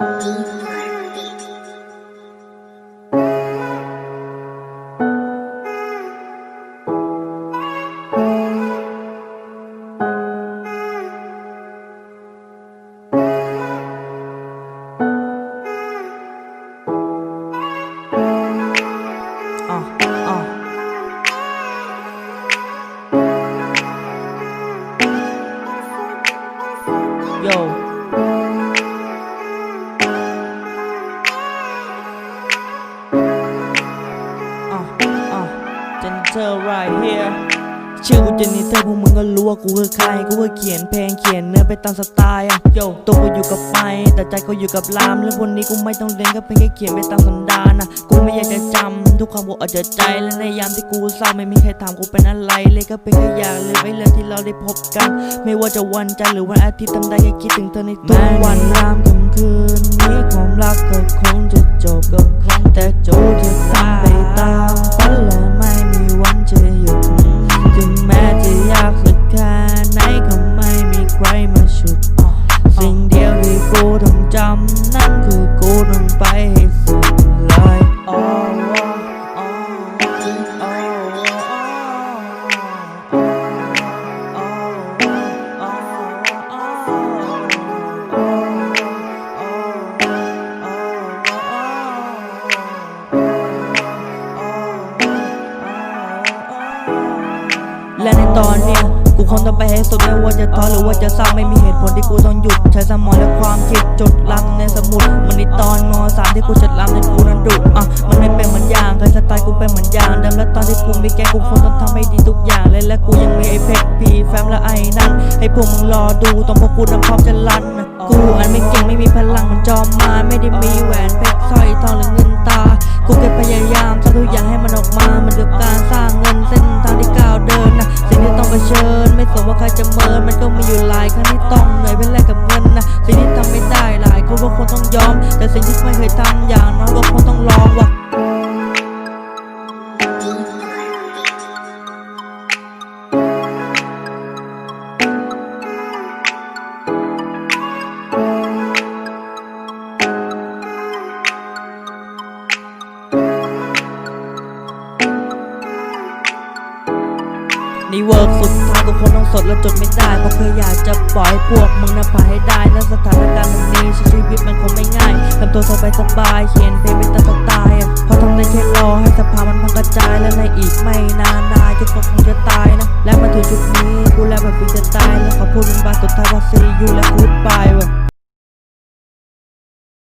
อ่ เจนเจอ right here ชื่อกูเจนนี่เธอพวกมึงก็รู้ว่ากูคือใคร กูก็เขียนเพลงเขียนเนื้อไปตามสไตล์อะโยตัวกูอยู่กับไม้แต่ใจกูอยู่กับลามแล้ววันนี้กูไม่ต้องเรียนก็เพียงแค่เขียนไปตามสันดานอะกูไม่อยากจะจำทุกคำกูออกจากใจและในยามที่กูเศร้าไม่มีใครถามกูเป็นอะไรเลยก็เป็นแค่อยากเลืมไอ้เรื่องที่เราได้พบกัน ไม่ว่าจะวันจันทร์หรือวันอาทิตย์ทำได้แค่คิดถึงเธอในทุกวันรามค่ำคืนนี้ความรัก และในตอนเนี้ยกูคงต้องไปให้สุดไม่ว่าจะท้อหรือว่าจะเศร้าไม่มีเหตุผลที่กูต้องหยุด ใช้สมองและความคิดจดลำในสมุดมันในตอนมสามที่กูจดลำในกูนั้นดุอะมันไม่เป็นเหมือนอย่างเคยสไตล์กูเป็นเหมือนอย่างเดิมและตอนที่กูมีแกงกูคงต้องทำให้ดีทุกอย่างเลยและกูยังมีไอ้เพชรพีแฟมและไอ้นั่นให้พวกมึงรอดูตรงพวกกูนั้นพร้อมจะลั่นกูอันไม่เก่งไม่มีพลังเหมันจอมมารไม่ได้มีแหวนเพชรสร้อยทองหรือ ต้องเผชิญไม่สนว่าใครจะเมินมันก็มีอยู่หลายครั้งที่ต้องเหนื่อยเพื่อแลกกับเงินนะสิ่งที่ทำไม่ได้หลายคนก็คงต้องยอม แต่สิ่งที่ไม่เคยทำอย่างน้อยก็คงต้องลองว่ะ นี่เวิร์กสุดท้ายกูคงต้องสดแล้วจดไม่ได้เพราะเคยอยากจะปล่อยพวกมึงนะผ่านให้ได้และสถานการณ์แบบนี้ชีวิตมันคงไม่ง่ายทำตัวสบายสบายเขียนเพลงเป็นตามสไตล์อะเพราะทำได้แค่รอให้สภามันพังกระจายและในอีกไม่นานนายกคนคงจะตายนะ และมาถึงจุดนี้กูแล้วแบบฟิจะตายและขอพูดเป็นบาสุดท้ายว่า see you และ goodbye ว่ะ